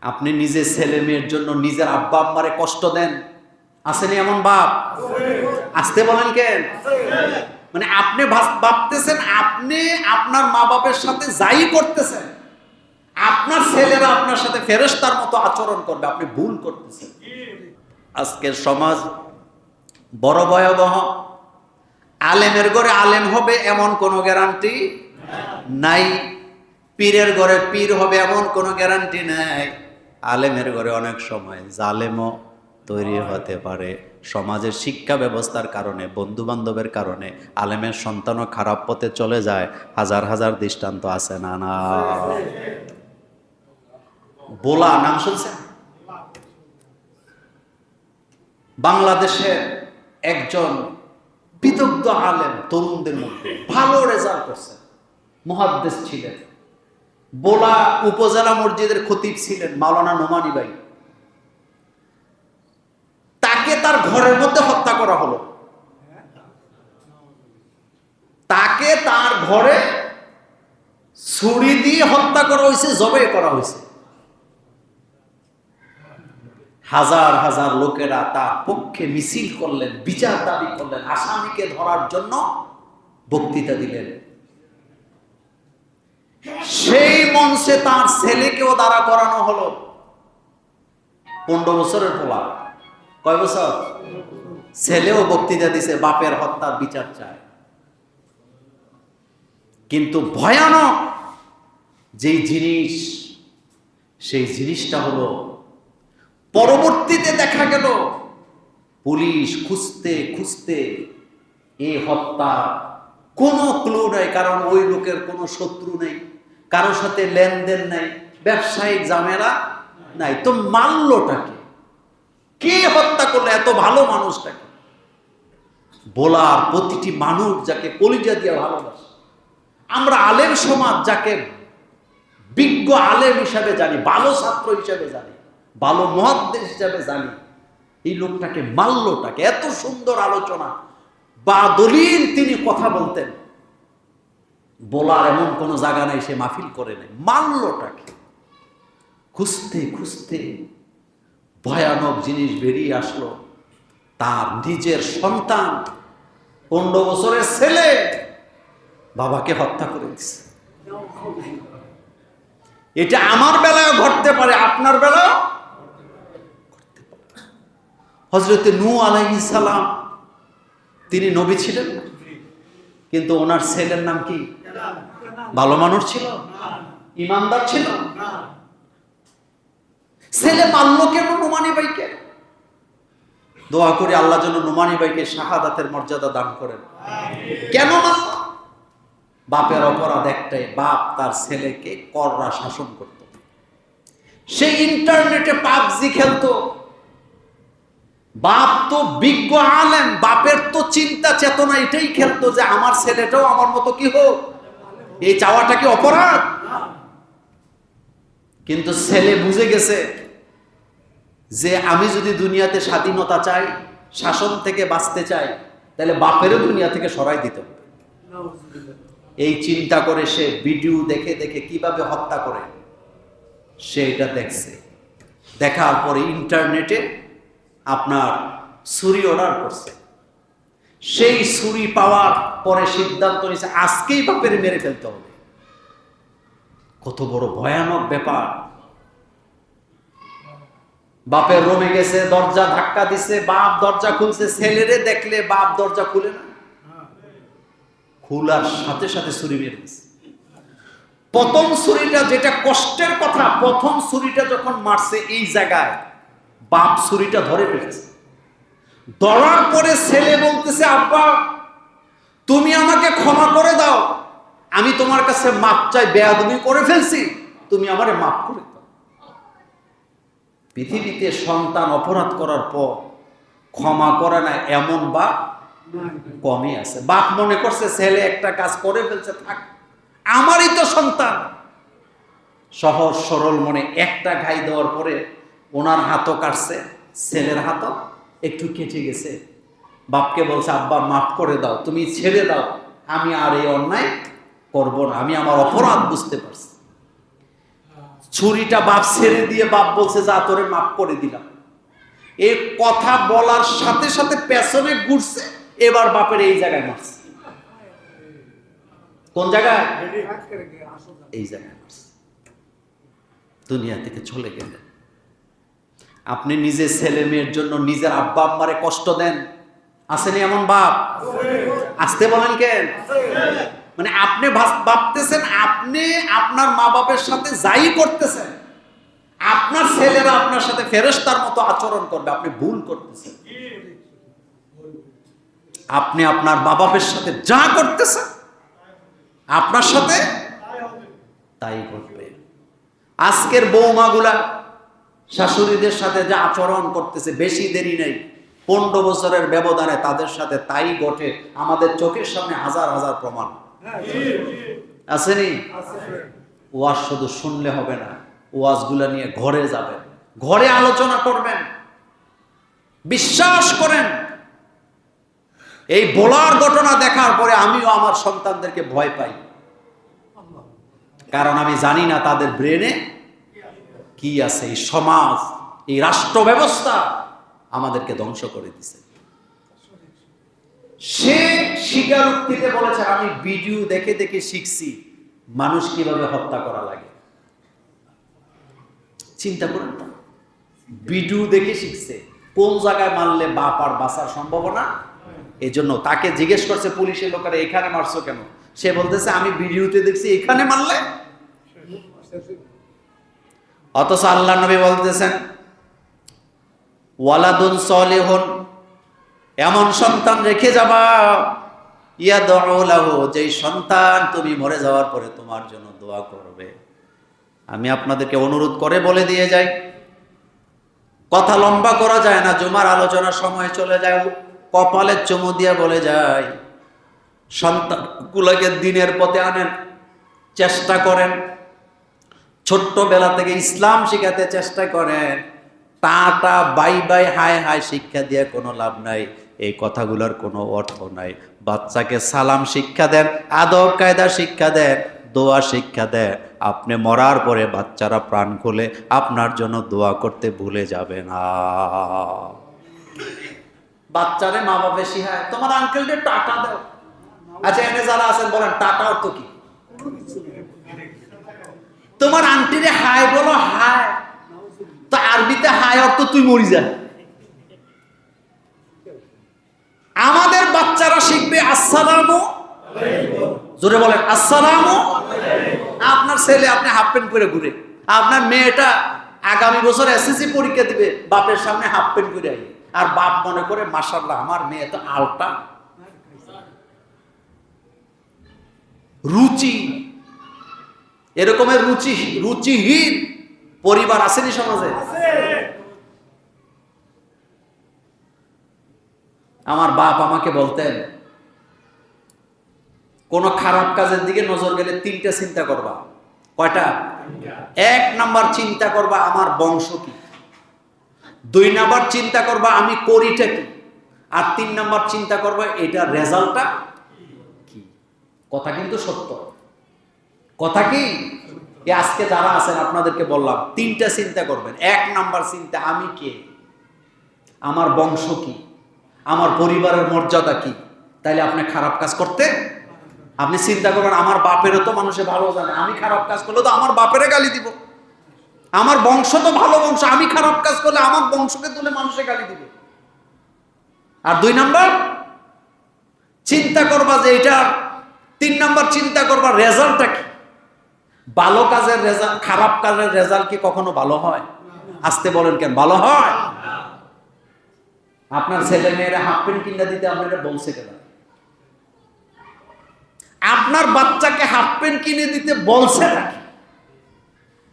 আপনি নিজের ছেলে মেয়ের জন্য নিজের আব্বা আম্মারে কষ্ট দেন। আসেনি এমন বাপ? আসতে বলেন কেন? মানে আপনি ভাব- ভাবতেছেন আপনি আপনার মা বাপের সাথে যাই করতেছেন, আপনার ছেলেরা আপনার সাথে ফেরেশতার মতো আচরণ করবে, আপনি ভুল করতেছেন। আজকের সমাজ বড় ভয়াবহ। আলেমের ঘরে আলেম হবে এমন কোনো গ্যারান্টি নাই, পীরের ঘরে পীর হবে এমন কোনো গ্যারান্টি নাই। আলেমের ঘরে অনেক সময় জালেমও তৈরি হতে পারে। সমাজের শিক্ষা ব্যবস্থার কারণে বন্ধু বান্ধবের কারণে আলেমের সন্তানও খারাপ পথে চলে যায়। হাজার হাজার দৃষ্টান্ত আছে না না বোলা নাম শুনছেন? বাংলাদেশের একজন বিদগ্ধ আলেম তরুণদের মধ্যে ভালো রেজাল্ট করছেন মহাদ্দেশ ছিলেন। বোলা উপজেলা মসজিদের খতিব ছিলেন মাওলানা নোমানি ভাই। তাকে তার ঘরের মধ্যে হত্যা করা হলো। তাকে তার ঘরে ছুরি দিয়ে হত্যা করা হয়েছে, জবে করা হয়েছে। হাজার হাজার লোকেরা তার পক্ষে মিছিল করলেন, বিচার দাবি করলেন, আসামিকে ধরার জন্য বক্তৃতা দিলেন। সেই মঞ্চে তার ছেলেকেও দাঁড়া করানো হলো। পনেরো বছরের পোলা। কয় বছর? ছেলেও বক্তৃতা দিছে, বাপের হত্যার বিচার চায়। কিন্তু ভয়ানক যেই জিনিস, সেই জিনিসটা হলো, পরবর্তীতে দেখা গেল, পুলিশ খুঁজতে খুঁজতে এই হত্যা কোনো ক্লু নাই, কারণ ওই লোকের কোনো শত্রু নেই। কারোর সাথে লেনদেন নাই, ব্যবসায়িক জামেরা নাই। তো মারলোটাকে কে হত্যা করল এত ভালো মানুষটাকে? বলার প্রতিটি মানুষ যাকে কলিজা দিয়ে ভালোবাসে। আমরা আলেম সমাজ যাকে বিজ্ঞ আলেম হিসাবে জানি, ভালো ছাত্র হিসাবে জানি, ভালো মহাদ্দেশ হিসাবে জানি, এই লোকটাকে, মাল্যটাকে, এত সুন্দর আলোচনা, বা দলিল তিনি কথা বলতেন। বলার এমন কোনো জায়গা নাই, সে মাহফিল করে নেই। মাল্যটাকে খুঁজতে খুঁজতে ভয়ানক জিনিস বেরিয়ে আসলো। তার নিজের সন্তান, পনেরো বছরের ছেলে বাবাকে হত্যা করে দিছে। এটা আমার বেলায় ঘটতে পারে, আপনার বেলায় হজরতে নু আলাইহিস সালাম, তিনি নবী ছিলেন না? কিন্তু ওনার ছেলের নাম কি? ভালো মানুষ ছিল? ইমানদার ছিল? ছেলে মারল কেন নুমানি ভাইকে? দোয়া করে আল্লাহ যেন নুমানি ভাইকে শাহাদাতের মর্যাদা দান করেন। কেন মারল বাপের অপরাধ একটাই, বাপ তার ছেলেকে কররা শাসন করত। সে ইন্টারনেটে পাবজি খেলতো। বাপ তো বিজ্ঞ আলেম, বাপের তো চিন্তা চেতনা এটাই খেলতো যে আমার ছেলেটাও আমার মতো কি হোক? এই চাওয়াটা কি অপরাধ? কিন্তু ছেলে বুঝে গেছে যে আমি যদি দুনিয়াতে স্বাধীনতা চাই, শাসন থেকে বাঁচতে চাই, তাহলে বাপেরও দুনিয়া থেকে সরাই দিতে হবে। এই চিন্তা করে সে ভিডিও দেখে দেখে কীভাবে হত্যা করে, সে এটা দেখছে। দেখার পরে ইন্টারনেটে আপনার ছুরি অর্ডার করছে। সেই ছুরি পাওয়ার পরে সিদ্ধান্ত নিয়েছে, আজকেই বাপের মেরে ফেলতে হবে। কত বড় ভয়ানক ব্যাপার। বাপের রুমে গেছে, দরজা ধাক্কা দিছে, বাপ দরজা খুলছে, ছেলেরে দেখলে বাপ দরজা খুলে না। খোলার সাথে সাথে ছুরি মেরে দিছে প্রথম ছুরিটা যেটা কষ্টের কথা, প্রথম ছুরিটা যখন মারছে এই জায়গায়, বাপ ছুরিটা ধরে ফেলেছে। ধরার পরে ছেলে বলতেছে, আব্বা, তুমি আমাকে ক্ষমা করে দাও। আমি তোমার কাছে মাপ চাই, বেয়াদবি করে ফেলছি। তুমি আমারে মাপ করে দাও। পৃথিবীতে সন্তান অপরাধ করার পর ক্ষমা করে না এমন বাপ কমই আছে। বাপ মনে করছে, ছেলে একটা কাজ করে ফেলছে, থাক, আমারই তো সন্তান। সহজ সরল মনে একটা ঘাই দেওয়ার পরে ওনার হাতও কাটছে, ছেলের হাতও একটু কেটে গেছে। বাপকে বলছে, আব্বা, মাফ করে দাও, তুমি ছেড়ে দাও। আমি আর এই অন্যায় করব না। আমি আমার অপরাধ বুঝতে পারছি। ছুরিটা বাপ ছেড়ে দিয়ে বাপ বলছে, যা, তোরে মাফ করে দিলাম। এই কথা বলার সাথে সাথে পেছনে ঘুরছে, এবার বাপের এই জায়গায় মারছে। কোন জায়গায়? এই জায়গায় মারছে। দুনিয়া থেকে চলে গেলেন। আপনি নিজের ছেলে মেয়ের জন্য নিজের আব্বা আম্মারে কষ্ট দেন। আসেনি এমন বাপ? আসতে বলেন কেন? মানে আপনি ভাবতেছেন আপনি আপনার মা বাপের সাথে যাই করতেছেন, আপনার ছেলেরা আপনার সাথে ফেরেশতার মতো আচরণ করবে, আপনি ভুল করতেছেন। আপনি আপনার মা বাপের সাথে যা করতেছেন, আপনার সাথে তাই করবে আজকের বৌমাগুলা শাশুড়িদের সাথে যে আচরণ করতেছে, বেশি দেরি নেই। পনেরো বছরের ব্যবধানে তাদের সাথে তাই ঘটে। আমাদের চোখের সামনে হাজার হাজার প্রমাণ। আসেনি ওয়াজ শুধু শুনলে হবে না, ওয়াজগুলা নিয়ে ঘরে যাবেন। ঘরে আলোচনা করবেন। বিশ্বাস করেন। এই বলার ঘটনা দেখার পরে আমিও আমার সন্তানদেরকে ভয় পাই। কারণ আমি জানি না তাদের ব্রেনে কি আছে? এই সমাজ, এই রাষ্ট্র ব্যবস্থা আমাদেরকে ধ্বংস করে দিছে। সে স্বীকারোক্তিতে বলেছে, আমি ভিডিও দেখে দেখে শিখছি মানুষ কীভাবে হত্যা করা লাগে। চিন্তা করুন তো ভিডিও দেখে শিখছে, কোন জায়গায় মারলে বাপ আর বাঁচার সম্ভাবনা? এই জন্য তাকে জিজ্ঞেস করছে, পুলিশের লোকেরা এখানে মারছো কেন? সে বলতেছে, আমি ভিডিওতে দেখছি, এখানে মারলে অথচ আল্লাহ নবী বলতেছেন, ওয়ালাদুন সলেহন, এমন সন্তান রেখে যাবা ইয়া দলাহু যেই সন্তান তুমি মরে যাওয়ার পরে তোমার জন্য দোয়া করবে। আমি আপনাদেরকে অনুরোধ করে বলে দিয়ে যাই, কথা লম্বা করা যায় না, জুমার আলোচনার সময় চলে যায় কপালের চুমু দিয়ে বলে যায় সন্তানগুলোকে দিনের পথে আনেন, চেষ্টা করেন ছোট্টবেলা থেকে ইসলাম শিখাতে চেষ্টা করেন। Tata bye bye hi hi শিক্ষা দিয়ে কোনো লাভ নাই। এই কথাগুলোর কোনো অর্থ নাই। বাচ্চাকে সালাম শিক্ষা দেন, আদব কায়দা শিক্ষা দেন, দোয়া শিক্ষা দেন। আপনি মরার পরে বাচ্চারা প্রাণ খুলে আপনার জন্য দোয়া করতে ভুলে যাবে না। বাচ্চারে মা বাবা শিখায়। তোমার আঙ্কেলকে টাকা দাও। আচ্ছা এনে যারা আছেন, বলেন টাকা অর্থ কি? তোমার আন্টিরে হাই বলো হাই তো আরবিতে হাই অর্থ তুই মরি যা। আমাদের বাচ্চারা শিখবে আসসালামু জোরে বলেন, আসসালামু আপনার ছেলে আপনি হাফ প্যান্ট করে ঘুরে। আপনার মেয়েটা আগামী বছর এসএসসি পরীক্ষা দিবে, বাপের সামনে হাফ প্যান্ট আই আর বাপ মনে করে মাসাল্লাহ আমার মেয়ে তো আলটা রুচি এরকমের রুচি, রুচিহীন পরিবার আসেনি সমাজে? আমার বাপ আমাকে বলতেন, কোন খারাপ কাজের দিকে নজর গেলে তিনটা চিন্তা করবা। কয়টা? এক নাম্বার চিন্তা করবা আমার বংশ কি? দুই নাম্বার চিন্তা করবা আমি করিটা কি? আর তিন নাম্বার চিন্তা করবা এটা রেজাল্টটা কি? কথা কিন্তু সত্য। কথা কি? আজকে যারা আছেন, আপনাদেরকে বললাম, তিনটা চিন্তা করবেন। এক নাম্বার চিন্তা, আমি কে? আমার বংশ কি? আমার পরিবারের মর্যাদা কি? তাইলে আপনি খারাপ কাজ করতে আপনি চিন্তা করবেন, আমার বাপেরও তো মানুষে ভালো জানে। আমি খারাপ কাজ করলে তো আমার বাপেরে গালি দিব। আমার বংশ তো ভালো বংশ, আমি খারাপ কাজ করলে আমার বংশকে তুলে মানুষে গালি দিবে। আর দুই নাম্বার, চিন্তা করবা যে এটা, তিন নাম্বার চিন্তা করবা রেজাল্টটা কি? ভালো কাজের রেজাল্ট, খারাপ কাজের রেজাল্ট কি কখনো ভালো হয়? আসতে বলেন কেন, ভালো হয়? আপনার ছেলে মেয়েরা হাফ প্যান্ট কিনা দিতে আপনারা বলছে কেন? আপনার বাচ্চাকে হাফ প্যান্ট কিনে দিতে বলছে না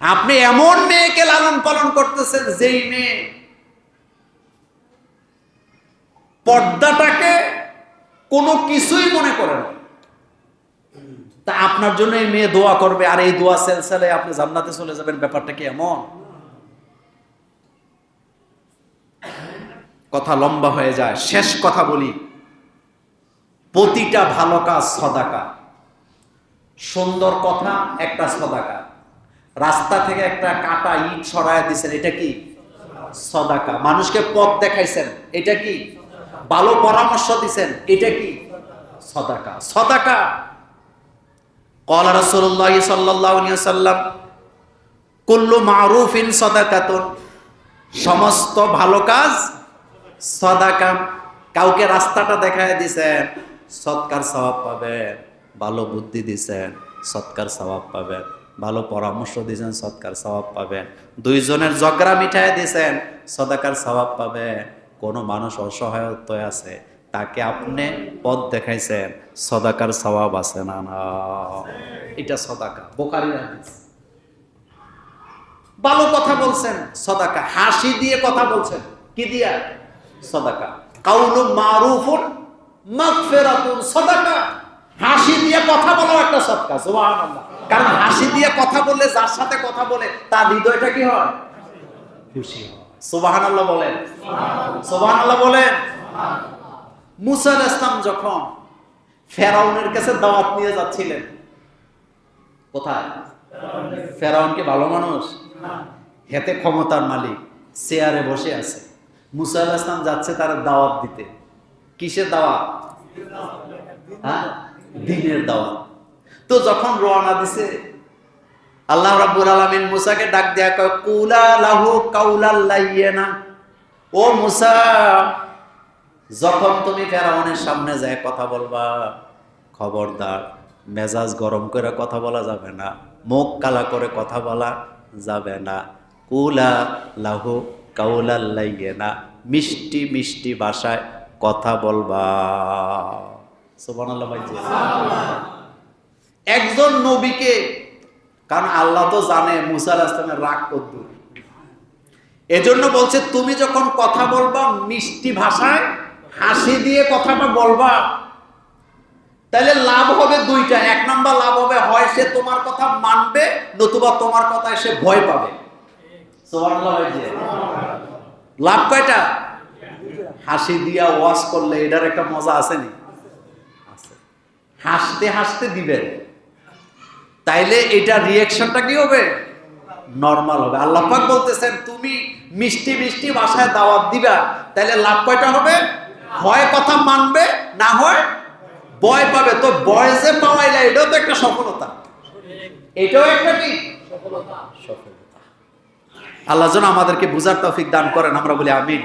আপনি এমন মেয়েকে লালন পালন করতেছেন যেই মেয়ে পর্দাটাকে কোনো কিছুই মনে করে না। তা আপনার জন্য এই মেয়ে দোয়া করবে, আর এই দোয়া সেলসেলে আপনি জান্নাতে চলে যাবেন, ব্যাপারটা কি এমন? কথা লম্বা হয়ে যায়, শেষ কথা বলি। প্রতিটা ভালো কাজ সদাকা। সুন্দর কথা, একটা সদাকা। রাস্তা থেকে একটা কাটা ইট সরায় দিছেন, এটা কি? সদাকা। মানুষকে পথ দেখাইছেন, এটা কি? ভালো পরামর্শ দিছেন, এটা কি? সদাকা। সদাকা। কলা রসুল্লাহ সাল্লাম কুল্লু মারুফিন সদাকাতুন। সমস্ত ভালো কাজ সদাকা। কাউকে রাস্তাটা দেখায় দিছেন, সৎকার স্বভাব পাবেন। ভালো বুদ্ধি দিছেন, সৎকার স্বভাব পাবেন। ভালো পরামর্শ দিয়েছেন সৎকার স্বভাব পাবেন। দুইজনের জগরা মিঠাই দিয়েছেন সদাকার স্বভাব পাবেন। কোনো মানুষ অসহায়ত্বয় আছে। তাকে আপনি পথ দেখাইছেন, সদাকার স্বভাব আছে না না? এটা সদাকা বোকারি ভালো কথা বলছেন, সদাকা। হাসি দিয়ে কথা বলছেন, কি দিয়া? সদাকা। কাউলু মারুফুন, মাগফিরাতুন, সদাকা। হাসি দিয়ে কথা বলা একটা সদকা সুবহানাল্লাহ। কারণ হাসি দিয়ে কথা বললে, যার সাথে কথা বলে, তার হৃদয়টা কি হয়? খুশি হয়। সুবহানাল্লাহ বলেন। সুবহানাল্লাহ বলেন। মুসা আলাইহিস ইসলাম যখন ফেরাউনের কাছে দাওয়াত নিয়ে যাচ্ছিলেন, কোথায়? ফেরাউন কি ভালো মানুষ? হেতে ক্ষমতার মালিক, চেয়ারে বসে আছে। মুসা ইসলাম যাচ্ছে তার দাওয়াত দিতে। কিসের দাওয়াত? হ্যাঁ? দিনের দাওয়াত। তো যখন রওনা দিছে, আল্লাহ রাব্বুল আলামিন মুসাকে ডাক দেয়া কয়, কুলা লাহু কাউলাল লাইয়ানা। ও মুসা যখন তুমি ফেরাউনের সামনে যায় কথা বলবা, খবরদার, মেজাজ গরম করে কথা বলা যাবে না, মুখ কালা করে কথা বলা যাবে না। কুলা লাহু কাউলাল্লাইয়ে না মিষ্টি মিষ্টি ভাষায় কথা বলবা। একজন নবীকে, কারণ আল্লাহ তো জানে, মুসা আলাইহিস সালামের রাগ কদ্দুর এজন্য বলছে, তুমি যখন কথা বলবা মিষ্টি ভাষায় হাসি দিয়ে কথাটা বলবা। তাহলে লাভ হবে দুইটা। এক নম্বর লাভ হবে, হয় সে তোমার কথা মানবে, নতুবা তোমার কথায় সে ভয় পাবে। লাভ কয়টা? হাসি দিয়া ওয়াশ করলে এটার একটা মজা আছে নি? হাসতে হাসতে দিবেন। তাইলে এটা রিয়েকশনটা কি হবে? নর্মাল হবে। আল্লাহ বলতেছেন, তুমি মিষ্টি মিষ্টি ভাষায় দাওয়াত দিবা, তাইলে লাভ কয়টা হবে? হয় কথা মানবে, না হয় বয় পাবে। তো বয় যে পাওয়াই পাওয়াইলা এটাও তো একটা সফলতা। এটাও একটা কি? সফলতা। আল্লাহ যেন আমাদেরকে বুঝার তৌফিক দান করেন, আমরা বলি আমিন।